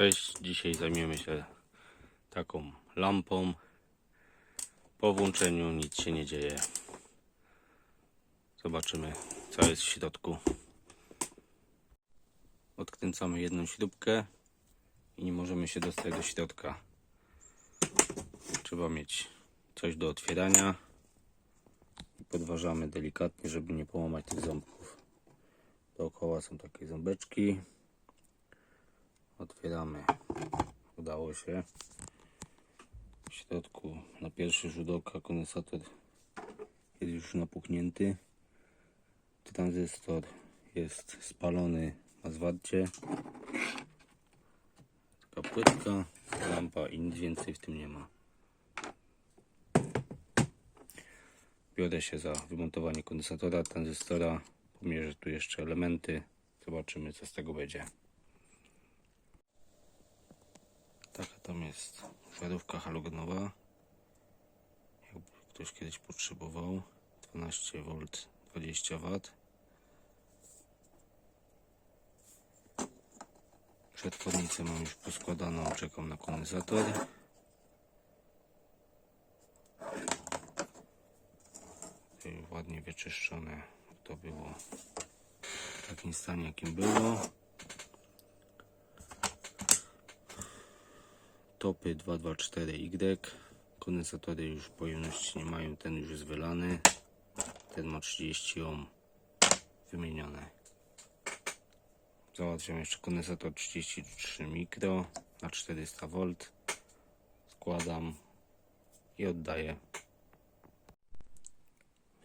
Cześć, dzisiaj zajmiemy się taką lampą. Po włączeniu nic się nie dzieje. Zobaczymy co jest w środku. Odkręcamy jedną śrubkę i nie możemy się dostać do środka. Trzeba mieć coś do otwierania. Podważamy delikatnie, żeby nie połamać tych ząbków. Dookoła są takie ząbeczki. Otwieramy. Udało się. W środku na pierwszy rzut oka kondensator jest już napuchnięty. Tranzystor jest spalony na zwarcie. Taka płytka, lampa i nic więcej w tym nie ma. Biorę się za wymontowanie kondensatora, tranzystora. Pomierzę tu jeszcze elementy. Zobaczymy co z tego będzie. Taka tam jest żarówka halogenowa. Jakby ktoś kiedyś potrzebował. 12V 20W. Przedpornicę mam już poskładaną, czekam na kondensator. Ładnie wyczyszczone to było w takim stanie jakim było. Topy 224Y kondensatory już pojemności nie mają ten już jest wylany. Ten ma 30 ohm wymienione. Załatwiam jeszcze kondensator 33 mikro na 400 V składam i oddaję.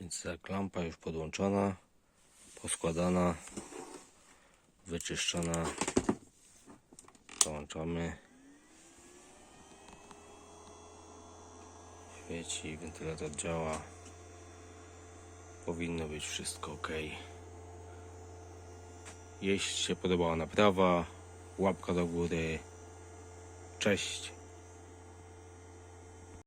Więc tak lampa już podłączona poskładana wyczyszczona dołączamy świeci, wentylator działa. Powinno być wszystko ok. Jeśli się podobała naprawa, łapka do góry. Cześć.